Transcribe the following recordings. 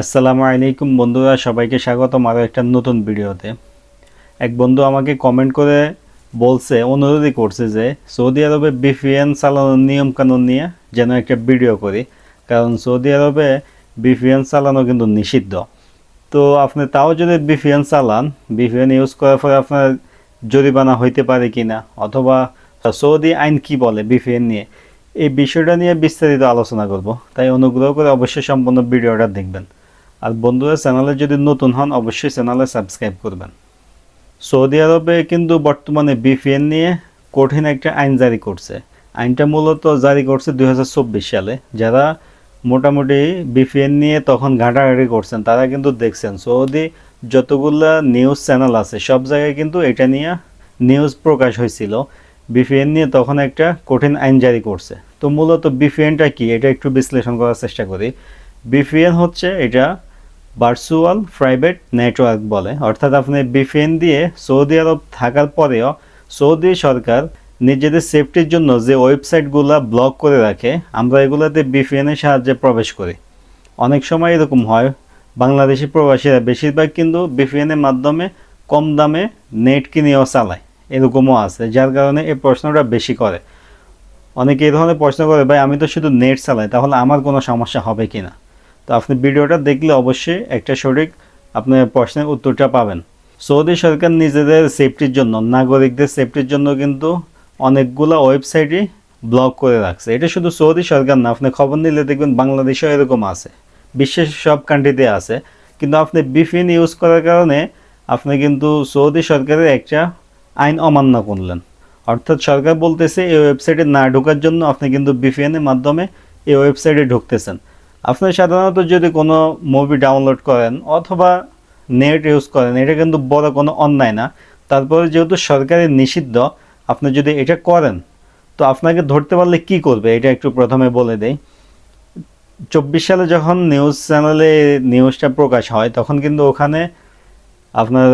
আসসালামু আলাইকুম বন্ধুরা, সবাইকে স্বাগতম আরও একটা নতুন ভিডিওতে। এক বন্ধু আমাকে কমেন্ট করে বলছে, অনুরোধই করছে যে সৌদি আরবে বিপিএন চালানোর নিয়ম কানুন নিয়ে যেন একটা ভিডিও করি, কারণ সৌদি আরবে বিপিএন চালানো কিন্তু নিষিদ্ধ। তো আপনি তাও যদি বিপিএন চালান, বিপিএন ইউজ করার পরে আপনার জরিমানা হইতে পারে কিনা, অথবা সৌদি আইন কি বলে বিপিএন নিয়ে, এই বিষয়টা নিয়ে বিস্তারিত আলোচনা করব। তাই অনুগ্রহ করে অবশ্যই সম্পূর্ণ ভিডিওটা দেখবেন। আর বন্ধুরা, চ্যানেলে যদি নতুন হন, অবশ্যই চ্যানেলে সাবস্ক্রাইব করবেন। সৌদি আরবে কিন্তু বর্তমানে বিপিএন নিয়ে কঠিন একটা আইন জারি করছে। আইনটা মূলত জারি করছে দু হাজার চব্বিশ সালে। যারা মোটামুটি বিপিএন নিয়ে তখন ঘাঁটাঘাঁটি করছেন, তারা কিন্তু দেখছেন সৌদি যতগুলা নিউজ চ্যানেল আছে, সব জায়গায় কিন্তু এটা নিয়ে নিউজ প্রকাশ হয়েছিল। বিপিএন নিয়ে তখন একটা কঠিন আইন জারি করছে। তো মূলত বিপিএনটা কি, এটা একটু বিশ্লেষণ করার চেষ্টা করি। বিপিএন হচ্ছে এটা ভার্চুয়াল প্রাইভেট নেটওয়ার্ক বলে। অর্থাৎ আপনি বিপিএন দিয়ে সৌদি আরব থাকার পরেও সৌদি সরকার নিজেদের সেফটির জন্য যে ওয়েবসাইটগুলো ব্লক করে রাখে, আমরা এগুলোতে বিপিএনের সাহায্যে প্রবেশ করি। অনেক সময় এরকম হয়, বাংলাদেশি প্রবাসীরা বেশিরভাগ কিন্তু বিপিএনের মাধ্যমে কম দামে নেট কিনেও চালায়। এরকমও আছে, যার কারণে এই প্রশ্নটা বেশি করে। অনেকে এই ধরনের প্রশ্ন করে, ভাই, আমি তো শুধু নেট চালাই, তাহলে আমার কোনো সমস্যা হবে কি না তো আপনি ভিডিওটা দেখলে অবশ্যই একটা সঠিক আপনার প্রশ্নের উত্তরটা পাবেন। সৌদি সরকার নিজেদের সেফটির জন্য, নাগরিকদের সেফটির জন্য কিন্তু অনেকগুলো ওয়েবসাইটই ব্লক করে রাখছে। এটা শুধু সৌদি সরকার না, আপনি খবর নিলে দেখবেন বাংলাদেশেও এরকম আছে। বিশ্বের সব কান্ট্রিতে আছে। কিন্তু আপনি বিফিন ইউজ করার কারণে আপনি কিন্তু সৌদি সরকারের একটা আইন অমান্য করলেন। অর্থাৎ সরকার বলতেছে, এই ওয়েবসাইটে না ঢোকার জন্য আপনি কিন্তু বিপিএনের মাধ্যমে এই ওয়েবসাইটে ঢুকতেছেন। আপনি সাধারণত যদি কোনো মুভি ডাউনলোড করেন অথবা নেট ইউজ করেন, এটা কিন্তু বড় কোনো অন্যায় না। তারপরে যেহেতু সরকারের নিষিদ্ধ, আপনি যদি এটা করেন, তো আপনাকে ধরতে পারলে কি করবে? এটা একটু প্রথমে বলে দেই। চব্বিশ সালে যখন নিউজ চ্যানেলে নিউজটা প্রকাশ হয়, তখন কিন্তু ওখানে আপনার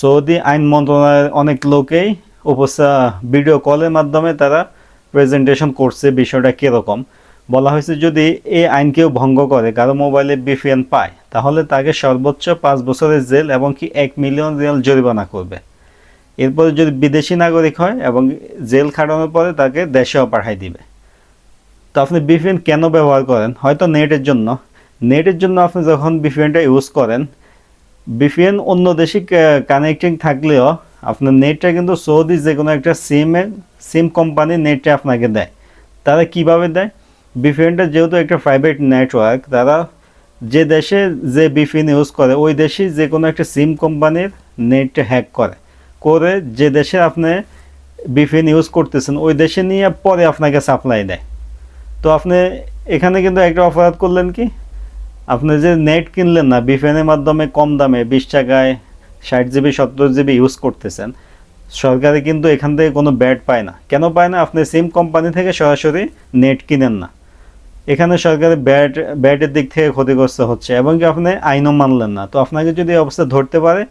সৌদি আইন মন্ত্রণালয়ের অনেক লোকেই উপস্থা ভিডিও কলের মাধ্যমে তারা প্রেজেন্টেশন করছে বিষয়টা কীরকম। বলা হয়েছে যদি এই আইন কেউ ভঙ্গ করে, কারও মোবাইলে বিপিএন পায়, তাহলে তাকে সর্বোচ্চ পাঁচ বছরের জেল এবং কি এক মিলিয়ন রিয়াল জরিমানা করবে। এরপরে যদি বিদেশি নাগরিক হয় এবং জেল খাটানোর পরে তাকে দেশেও পাঠাই দিবে। তো আপনি বিপিএন কেন ব্যবহার করেন? হয়তো নেটের জন্য। নেটের জন্য আপনি যখন বিপিএনটা ইউজ করেন, বিপিএন অন্য দেশে কানেক্টিং থাকলেও আপনার নেটটা কিন্তু সৌদি যে কোনো একটা সিমে, সিম কোম্পানি নেটটা আপনাকে দেয়। তারা কীভাবে দেয়? বিপিএনটা যেহেতু একটা প্রাইভেট নেটওয়ার্ক তারা যে দেশে যে বিপিএন ইউজ করে, ওই দেশে যে কোনো একটা সিম কোম্পানির নেট হ্যাক করে। করে যে দেশে আপনি বিপিএন ইউজ করতেছেন, ওই দেশে নিয়ে পরে আপনাকে সাপ্লাই দেয়। তো আপনি এখানে কিন্তু একটা অপরাধ করলেন কি? আপনি যে নেট কিনলেন না বিপিএনের মাধ্যমে কম দামে বিশ টাকায় ষাট জিবি সত্তর জিবি ইউজ করতেছেন, সরকারে কিন্তু এখান থেকে কোনো ব্যাট পায় না। কেন পায় না? আপনি সিম কোম্পানি থেকে সরাসরি নেট কিনেন না। এখানে সরকারের ব্যাট, ব্যাটের দিক থেকে ক্ষতিগ্রস্ত হচ্ছে, এবং কি আপনি আইনও মানলেন না। তো আপনাকে যদি অবস্থা ধরতে পারে,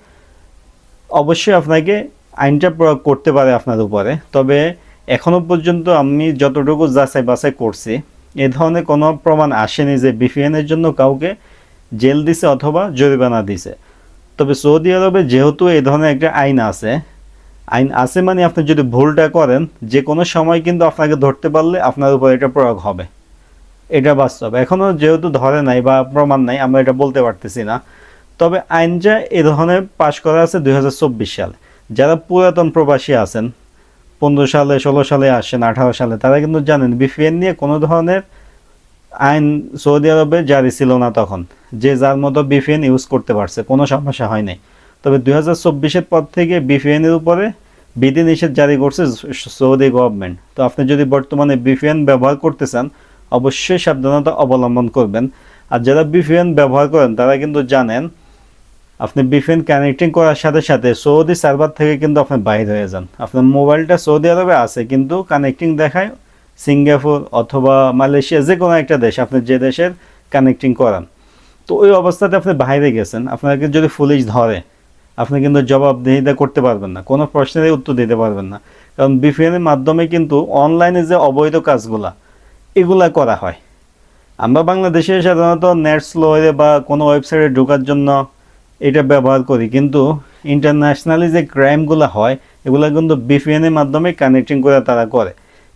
অবশ্যই আপনাকে আইনটা প্রয়োগ করতে পারে আপনার উপরে। তবে এখনও পর্যন্ত আমি যতটুকু যাচাই বাছাই করছি, এ ধরনের কোনো প্রমাণ আসেনি যে বিপিএনের জন্য কাউকে জেল দিছে অথবা জরিমানা দিছে। তবে সৌদি আরবে যেহেতু এই ধরনের একটা আইন আছে আইন আছে মানে আপনি যদি ভুলটা করেন, যে কোনো সময় কিন্তু আপনাকে ধরতে পারলে আপনার উপর এটা প্রয়োগ হবে। এটা বাস্তব। এখনও যেহেতু ধরে নাই বা প্রমাণ নাই, আমরা এটা বলতে পারতেছি না। তবে আইনটা এ ধরনের পাশ করা আছে দুই হাজার চব্বিশ সালে। যারা পুরাতন প্রবাসী আছেন, পনেরো সালে, ষোলো সালে আসেন, আঠারো সালে, তারা কিন্তু জানেন বিপিএন নিয়ে কোনো ধরনের আইন সৌদি আরবে জারি ছিল না তখন। যে যার মতো বিপিএন ইউজ করতে পারছে, কোনো সমস্যা হয় নাই। তবে দুই হাজার চব্বিশের পর থেকে বিপিএনের উপরে বিধিনিষেধ জারি করছে সৌদি গভর্নমেন্ট। তো আপনি যদি বর্তমানে বিপিএন ব্যবহার করতে চান অবশ্যই সাবধানতা অবলম্বন করবেন। আর যারা বিপিএন ব্যবহার করেন, তারা কিন্তু জানেন, আপনি বিপিএন কানেক্টিং করার সাথে সাথে সৌদি সার্ভার থেকে কিন্তু আপনি বাইর হয়ে যান। আপনার মোবাইলটা সৌদি আরবে আছে, কিন্তু কানেক্টিং দেখায় সিঙ্গাপুর অথবা মালয়েশিয়া যে কোনো একটা দেশ আপনি যে দেশের কানেক্টিং করান। তো ওই অবস্থাতে আপনি বাইরে গেছেন, আপনাকে যদি পুলিশ ধরে, আপনি কিন্তু জবাবদিহিতা করতে পারবেন না, কোনো প্রশ্নের উত্তর দিতে পারবেন না। কারণ বিপিএনের মাধ্যমে কিন্তু অনলাইনে যে অবৈধ কাজগুলা এগুলা করা হয়। আমরা বাংলাদেশে সাধারণত নেট স্লোয়ে বা কোনো ওয়েবসাইটে ঢোকার জন্য এটা ব্যবহার করি। কিন্তু ইন্টারন্যাশনালি যে ক্রাইমগুলো হয়, এগুলো কিন্তু বিপিএনের মাধ্যমে কানেক্টিং করে তারা করে।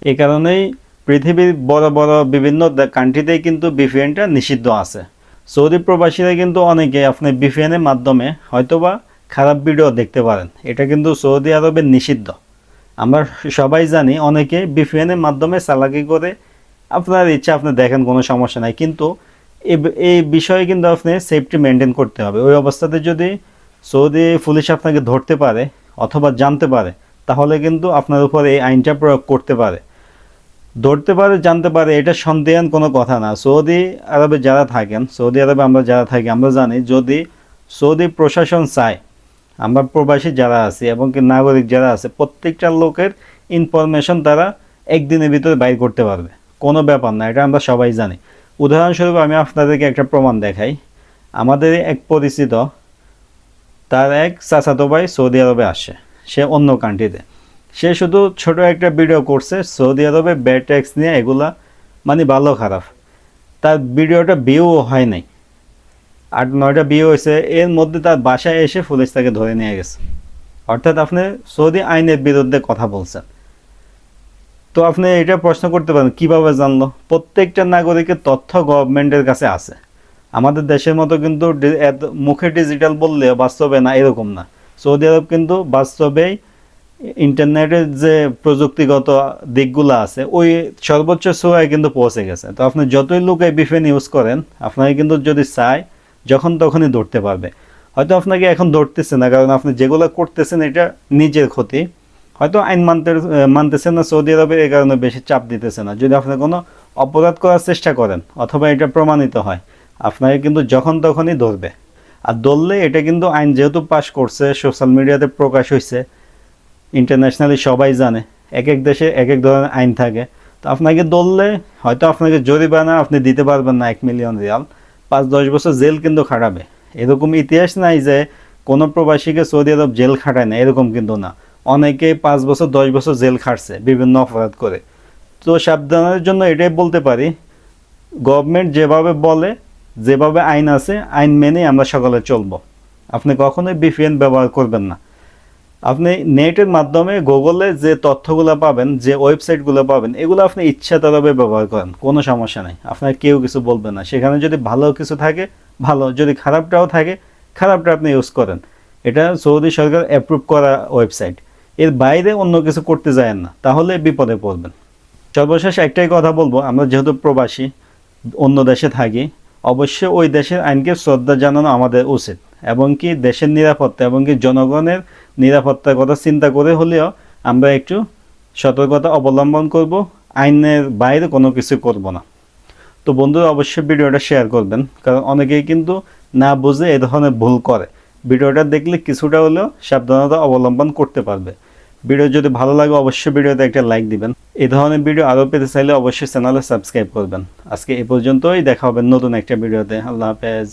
এই কারণেই পৃথিবীর বড় বড় বিভিন্ন কান্ট্রিতেই কিন্তু বিপিএনটা নিষিদ্ধ আছে। সৌদি প্রবাসীরা কিন্তু অনেকে আপনি বিপিএনের মাধ্যমে হয়তোবা খারাপ ভিডিও দেখতে পারেন। এটা কিন্তু সৌদি আরবে নিষিদ্ধ। আমরা সবাই জানি অনেকে বিপিএনের মাধ্যমে চালাকি করে আপনার ইচ্ছা, আপনি দেখেন, কোনো সমস্যা নাই। কিন্তু এই বিষয়ে কিন্তু আপনি সেফটি মেনটেন করতে হবে। ওই অবস্থাতে যদি সৌদি পুলিশ আপনাকে ধরতে পারে অথবা জানতে পারে, তাহলে কিন্তু আপনার উপর এই আইনটা প্রয়োগ করতে পারে। ধরতে পারে, জানতে পারে, এটা সন্দেহান কোনো কথা না। সৌদি আরবে যারা থাকেন, সৌদি আরবে আমরা যারা থাকি, আমরা জানি যদি সৌদি প্রশাসন চায়, আমরা প্রবাসী যারা আছি এবং কি নাগরিক যারা আছে, প্রত্যেকটা লোকের ইনফরমেশন তারা একদিনের ভিতরে বাইর করতে পারবে। কোনো ব্যাপার না, এটা আমরা সবাই জানি। উদাহরণস্বরূপ আমি আপনাদেরকে একটা প্রমাণ দেখাই। আমাদের এক পরিচিত, তার এক চাচাতো ভাই সৌদি আরবে আসে। সে অন্য কান্ট্রিতে সে শুধু ছোট একটা ভিডিও করছে, সৌদি আরবে ব্যাড ট্যাক্স নিয়ে এগুলা মানে ভালো খারাপ। তার ভিডিওটা ভিউ হয় নাই। আট নয়টা বিয়ে হয়েছে, এর মধ্যে তার বাসায় এসে পুলিশ তাকে ধরে নিয়ে গেছে। অর্থাৎ আপনি সৌদি আইনের বিরুদ্ধে কথা বলছেন। তো আপনি এটা প্রশ্ন করতে পারেন, কীভাবে জানলো? প্রত্যেকটা নাগরিকের তথ্য গভর্নমেন্টের কাছে আছে। আমাদের দেশের মতো কিন্তু মুখে ডিজিটাল বললে বাস্তবে না, এরকম না। সৌদি আরব কিন্তু বাস্তবেই ইন্টারনেটের যে প্রযুক্তিগত দিকগুলো আছে, ওই সর্বোচ্চ সোয়ায় কিন্তু পৌঁছে গেছে। তো আপনি যতই লোক এই বিফেন ইউজ করেন, আপনাকে কিন্তু যদি চায়, যখন তখনই ধরতে পারবে। হয়তো আপনাকে এখন ধরতেছে না, কারণ আপনি যেগুলো করতেছেন, এটা নিজের ক্ষতি। হয়তো আইন মানতে মানতেছেন না, সৌদি আরবে এই কারণে বেশি চাপ দিতেছে না। যদি আপনি কোনো অপরাধ করার চেষ্টা করেন, অথবা এটা প্রমাণিত হয়, আপনাকে কিন্তু যখন তখনই ধরবে। আর ধরলে এটা কিন্তু আইন যেহেতু পাশ করছে, সোশ্যাল মিডিয়াতে প্রকাশ হয়েছে ইন্টারন্যাশনালি সবাই জানে, এক এক দেশে এক এক ধরনের আইন থাকে। তো আপনাকে ধরলে হয়তো আপনাকে জরিমানা আপনি দিতে পারবেন না এক মিলিয়ন রিয়াল। পাঁচ দশ বছর জেল কিন্তু খাটাবে। এরকম ইতিহাস নাই যে কোনো প্রবাসীকে সৌদি আরব জেল খাটায় না, এরকম কিন্তু না। অনেকে পাঁচ বছর, দশ বছর জেল খাটছে বিভিন্ন অপরাধ করে। তো সাবধানের জন্য এটাই বলতে পারি গভর্নমেন্ট যেভাবে বলে, যেভাবে আইন আছে, আইন মেনেই আমরা সকালে চলবো। আপনি কখনোই বিপিএন ব্যবহার করবেন না। আপনি নেটের মাধ্যমে গুগলে যে তথ্যগুলো পাবেন, যে ওয়েবসাইটগুলো পাবেন, এগুলো আপনি ইচ্ছাতভাবে ব্যবহার করেন, কোনো সমস্যা নেই। আপনার কেউ কিছু বলবে না। সেখানে যদি ভালো কিছু থাকে, ভালো। যদি খারাপটাও থাকে, খারাপটা আপনি ইউজ করেন। এটা সৌদি সরকার অ্যাপ্রুভ করা ওয়েবসাইট এর বাইরে অন্য কিছু করতে যায় না, তাহলে বিপদে পড়বেন। সর্বশেষ একটাই কথা বলব, আমরা যেহেতু প্রবাসী, অন্য দেশে থাকি, অবশ্যই ওই দেশের আইনকে শ্রদ্ধা জানানো আমাদের উচিত, এবং কি দেশের নিরাপত্তা এবং কি জনগণের নিরাপত্তার কথা চিন্তা করে হলেও আমরা একটু সতর্কতা অবলম্বন করব, আইনের বাইরে কোনো কিছু করব না। তো বন্ধুরা, অবশ্যই ভিডিওটা শেয়ার করবেন, কারণ অনেকেই কিন্তু না বুঝে এ ধরনের ভুল করে। ভিডিওটা দেখলে কিছুটা হলেও সাবধানতা অবলম্বন করতে পারবে। ভিডিও যদি ভালো লাগে, অবশ্যই ভিডিওতে একটা লাইক দিবেন। এই ধরনের ভিডিও আরও পেতে চাইলে অবশ্যই চ্যানেলে সাবস্ক্রাইব করবেন। আজকে এ পর্যন্তই, দেখা হবে নতুন একটা ভিডিওতে। আল্লাহ হাফেজ।